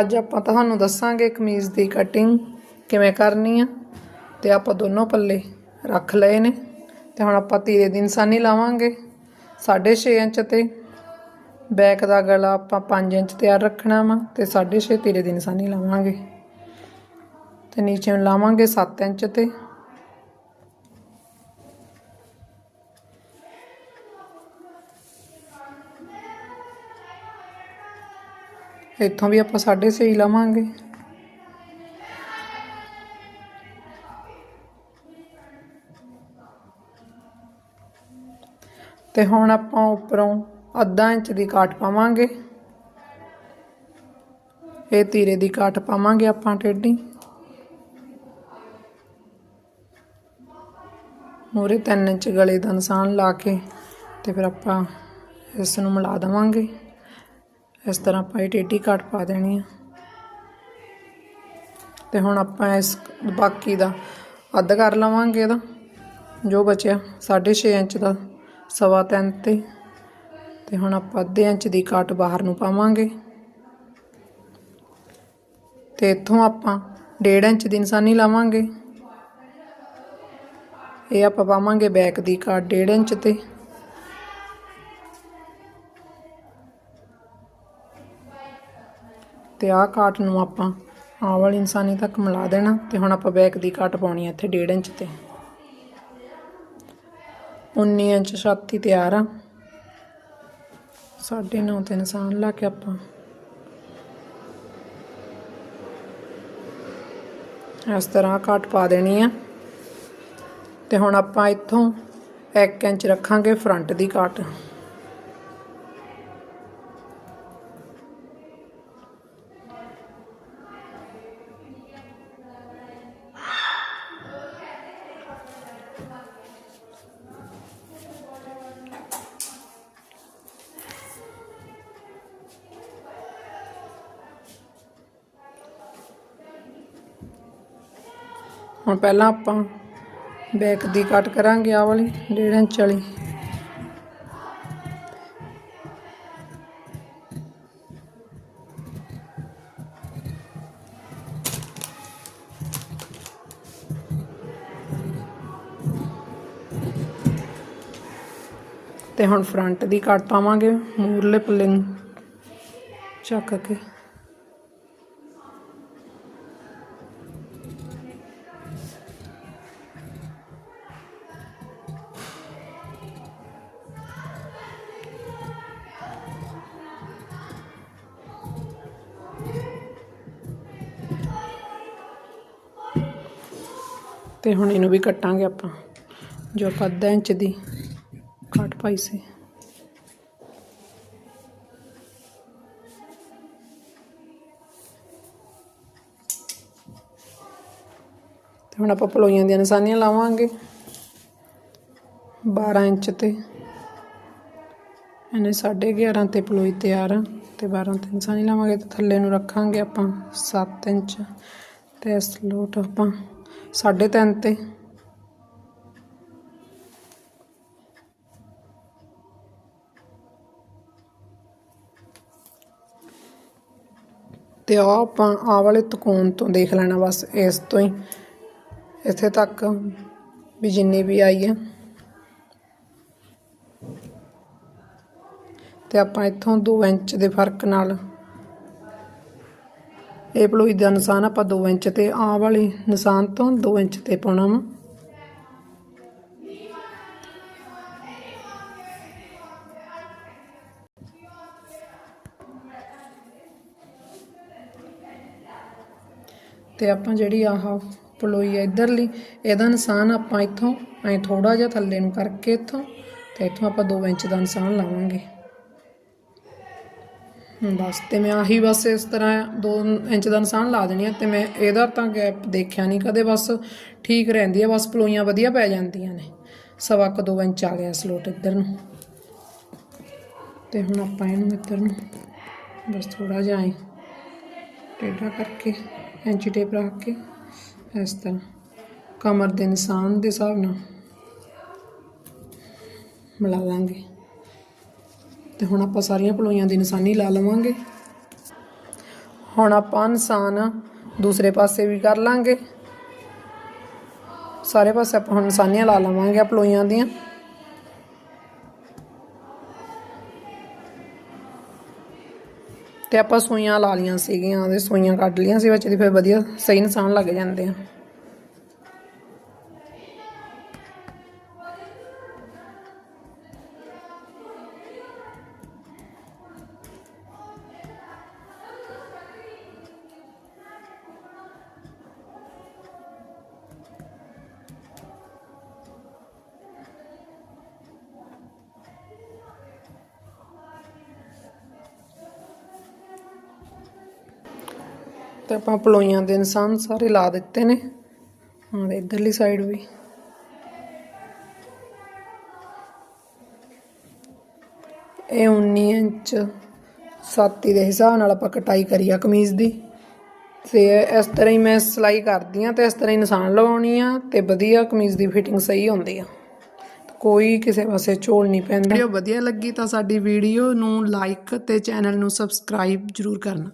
ਅੱਜ ਆਪਾਂ ਤੁਹਾਨੂੰ ਦੱਸਾਂਗੇ ਕਮੀਜ਼ ਦੀ ਕਟਿੰਗ ਕਿਵੇਂ ਕਰਨੀ ਆ। ਤੇ ਆਪਾਂ ਦੋਨੋਂ ਪੱਲੇ ਰੱਖ ਲਏ ਨੇ। ਤੇ ਹੁਣ ਆਪਾਂ ਤੀਰੇ ਦੀ ਨਿਸ਼ਾਨੀ ਲਾਵਾਂਗੇ 6.5 ਇੰਚ ਤੇ। ਬੈਕ ਦਾ ਗਲਾ ਆਪਾਂ 5 ਇੰਚ ਤਿਆਰ ਰੱਖਣਾ ਵਾ ਤੇ 6.5 ਤੀਰੇ ਦੀ ਨਿਸ਼ਾਨੀ ਲਾਵਾਂਗੇ। ਤੇ ਨੀਚੇ ਨੂੰ ਲਾਵਾਂਗੇ 7 ਇੰਚ ਤੇ। ਇੱਥੋਂ ਵੀ ਆਪਾਂ 6.5 ਲਵਾਂਗੇ। ਤੇ ਹੁਣ ਆਪਾਂ ਉੱਪਰੋਂ ਅੱਧਾ ਇੰਚ ਦੀ ਕਾਟ ਪਾਵਾਂਗੇ। ਇਹ ਤੀਰੇ ਦੀ ਕਾਟ ਪਾਵਾਂਗੇ ਆਪਾਂ ਟੇਢੀ। ਮੂਰੇ 3 ਇੰਚ ਗਲੇ ਦਾ ਨਿਸ਼ਾਨ ਲਾ ਕੇ ਤੇ ਫਿਰ ਆਪਾਂ ਇਸ ਨੂੰ ਮਿਲਾ ਦੇਵਾਂਗੇ। ਇਸ ਤਰ੍ਹਾਂ ਆਪਾਂ ਇਹ ਟੇਢੀ ਕਾਟ ਪਾ ਦੇਣੀ ਆ। ਤੇ ਹੁਣ ਆਪਾਂ ਇਸ ਬਾਕੀ ਦਾ ਅੱਧ ਕਰ ਲਵਾਂਗੇ ਇਹਦਾ। ਜੋ ਬਚਿਆ 6.5 ਇੰਚ ਦਾ, ਸਵਾ ਤਿੰਨ ਤੇ। ਤੇ ਹੁਣ ਆਪਾਂ ਅੱਧੇ ਇੰਚ ਦੀ ਕਾਟ ਬਾਹਰ ਨੂੰ ਪਾਵਾਂਗੇ। ਤੇ ਇੱਥੋਂ ਆਪਾਂ 1.5 ਇੰਚ ਦੀ ਨਿਸ਼ਾਨੀ ਲਾਵਾਂਗੇ। ਇਹ ਆਪਾਂ ਪਾਵਾਂਗੇ ਬੈਕ ਦੀ ਕਾਟ 1.5 ਇੰਚ ਤੇ। ਤੇ ਆਹ ਕਾਟ ਨੂੰ ਆਪਾਂ ਆਹ ਵਾਲੀ ਇਨਸਾਨੀ ਤੱਕ ਮਿਲਾ ਦੇਣਾ ਤੇ ਹੁਣ ਆਪਾਂ ਬੈਕ ਦੀ ਕਾਟ ਪਾਉਣੀ ਹੈ ਇੱਥੇ 1.5 ਇੰਚ ਤੇ। 19 ਇੰਚ ਛਾਤੀ ਤਿਆਰ ਆ। ਸਾਢੇ ਨੌ ਤੇ ਨਿਸ਼ਾਨ ਲਾ ਕੇ ਆਪਾਂ ਇਸ ਤਰ੍ਹਾਂ ਕਾਟ ਪਾ ਦੇਣੀ ਆ। ਤੇ ਹੁਣ ਆਪਾਂ ਇੱਥੋਂ 1 ਇੰਚ ਰੱਖਾਂਗੇ ਫਰੰਟ ਦੀ ਕਾਟ। ਹੁਣ ਪਹਿਲਾਂ ਆਪਾਂ ਬੈਕ ਦੀ ਕੱਟ ਕਰਾਂਗੇ ਆ ਵਾਲੀ 1.5 ਇੰਚ ਵਾਲੀ। ਤੇ ਹੁਣ ਫਰੰਟ ਦੀ ਕੱਟ ਪਾਵਾਂਗੇ ਮੂਰਲੇ ਪੱਲੇ ਨੂੰ ਚੱਕ ਕੇ। ਤੇ ਹੁਣ ਇਹਨੂੰ ਵੀ ਕੱਟਾਂਗੇ ਆਪਾਂ, ਜੋ ਆਪਾਂ ਅੱਧਾ ਇੰਚ ਦੀ ਕੱਟ ਪਾਈ ਸੀ। ਤੇ ਹੁਣ ਆਪਾਂ ਪਲੋਈਆਂ ਦੀਆਂ ਨਿਸ਼ਾਨੀਆਂ ਲਾਵਾਂਗੇ 12 ਇੰਚ ਤੇ। ਇਹਨੇ 11.5 ਤੇ ਪਲੋਈ ਤਿਆਰ ਆ ਤੇ 12 ਤੇ ਨਿਸ਼ਾਨੀ ਲਾਵਾਂਗੇ ਤੇ ਥੱਲੇ ਨੂੰ ਰੱਖਾਂਗੇ ਆਪਾਂ 7 ਇੰਚ। ਤੇ ਇਸ ਆਪਾਂ 3.5 ਤੇ। ਤੇ ਆ ਆਪਾਂ ਆ ਵਾਲੇ ਤਕੋਣ ਤੋਂ ਦੇਖ ਲੈਣਾ ਬਸ ਇਸ ਤੋਂ ਹੀ। ਇੱਥੇ ਤੱਕ ਵੀ ਜਿੰਨੀ ਵੀ ਆਈ ਹੈ। ਤੇ ਆਪਾਂ ਇੱਥੋਂ 2 ਇੰਚ ਦੇ ਫ਼ਰਕ ਨਾਲ ਇਹ ਪਲੋਈ ਦਾ ਨਿਸ਼ਾਨ ਆਪਾਂ 2 ਇੰਚ ਤੇ ਆ ਵਾਲੀ ਨਿਸ਼ਾਨ ਤੋਂ 2 ਇੰਚ ਤੇ ਪਾਉਣਾ ਵਾ। ਤੇ ਆਪਾਂ ਜਿਹੜੀ ਆਹ ਪਲੋਈ ਆ ਇਧਰਲੀ, ਇਹਦਾ ਨਿਸ਼ਾਨ ਆਪਾਂ ਇੱਥੋਂ ਐ ਥੋੜਾ ਜਿਹਾ ਥੱਲੇ ਨੂੰ ਕਰਕੇ ਇੱਥੋਂ, ਤੇ ਇੱਥੋਂ ਆਪਾਂ 2 ਇੰਚ ਦਾ ਨਿਸ਼ਾਨ ਲਾਵਾਂਗੇ। ਬਸ, ਤੇ ਮੈਂ ਆਹੀ ਬਸ ਇਸ ਤਰ੍ਹਾਂ 2 ਇੰਚ ਦਾ ਨਿਸ਼ਾਨ ਲਾ ਦੇਣੀ ਆ, ਤੇ ਮੈਂ ਇਹਦਾ ਤਾਂ ਗੈਪ ਦੇਖਿਆ ਨਹੀਂ ਕਦੇ, ਬਸ ਠੀਕ ਰਹਿੰਦੀ ਹੈ ਬਸ ਪਲੋਈਆਂ ਵਧੀਆ ਪੈ ਜਾਂਦੀਆਂ ਨੇ। ਸਵਾ ਕੁ 2 ਇੰਚ ਆ ਗਿਆ ਸਲੋਟ ਇੱਧਰ ਨੂੰ। ਤੇ ਹੁਣ ਆਪਾਂ ਇਹਨੂੰ ਇੱਧਰ ਨੂੰ ਬਸ ਥੋੜਾ ਜਿਹਾ ਐ ਟੇਢਾ ਕਰਕੇ ਐਂਚੀ ਟੇਪ ਰੱਖ ਕੇ ਇਸ ਤਰ੍ਹਾਂ ਕਮਰ ਦੇ ਨਿਸ਼ਾਨ ਦੇ ਹਿਸਾਬ ਨਾਲ ਮਿਲਾ ਲਾਂਗੇ। ਤੇ ਹੁਣ ਆਪਾਂ ਸਾਰੀਆਂ ਪਲੋਈਆਂ ਦੀ ਨਿਸ਼ਾਨੀ ਲਾ ਲਵਾਂਗੇ। ਹੁਣ ਆਪਾਂ ਨਿਸ਼ਾਨ ਦੂਸਰੇ ਪਾਸੇ ਵੀ ਕਰ ਲਾਂਗੇ। ਸਾਰੇ ਪਾਸੇ ਆਪਾਂ ਹੁਣ ਨਿਸ਼ਾਨੀਆਂ ਲਾ ਲਵਾਂਗੇ ਪਲੋਈਆਂ ਦੀਆਂ। ਤੇ ਆਪਾਂ ਸੂਈਆਂ ਲਾ ਲੀਆਂ ਸੀਗੀਆਂ ਉਹਦੇ ਸੂਈਆਂ ਕੱਢ ਲੀਆਂ ਸੀ ਵਿੱਚ ਦੀ, ਫਿਰ ਵਧੀਆ ਸਹੀ ਨਿਸ਼ਾਨ ਲੱਗ ਜਾਂਦੇ ਆ। ਤੇ ਆਪਾਂ ਪਲੋਈਆਂ ਦੇ ਨਿਸ਼ਾਨ ਸਾਰੇ ਲਾ ਦਿੱਤੇ ਨੇ। ਹਾਂ ਇਧਰਲੀ ਸਾਈਡ ਵੀ। ਇਹ 19 ਇੰਚ ਛਾਤੀ ਦੇ ਹਿਸਾਬ ਨਾਲ ਆਪਾਂ ਕਟਾਈ ਕਰੀ ਆ ਕਮੀਜ਼ ਦੀ। ਤੇ ਇਸ ਤਰ੍ਹਾਂ ਹੀ ਮੈਂ ਸਿਲਾਈ ਕਰਦੀ ਆ ਤੇ ਇਸ ਤਰ੍ਹਾਂ ਹੀ ਨਿਸ਼ਾਨ ਲਵਾਉਣੀ ਆ ਤੇ ਵਧੀਆ ਕਮੀਜ਼ ਦੀ ਫਿਟਿੰਗ ਸਹੀ ਹੁੰਦੀ ਆ। ਕੋਈ ਕਿਸੇ ਪਾਸੇ ਝੋਲ ਨਹੀਂ ਪੈਂਦਾ। ਵੀਡੀਓ ਵਧੀਆ ਲੱਗੀ ਤਾਂ ਸਾਡੀ ਵੀਡੀਓ ਨੂੰ ਲਾਈਕ ਤੇ ਚੈਨਲ ਨੂੰ ਸਬਸਕ੍ਰਾਈਬ ਜਰੂਰ ਕਰਨਾ।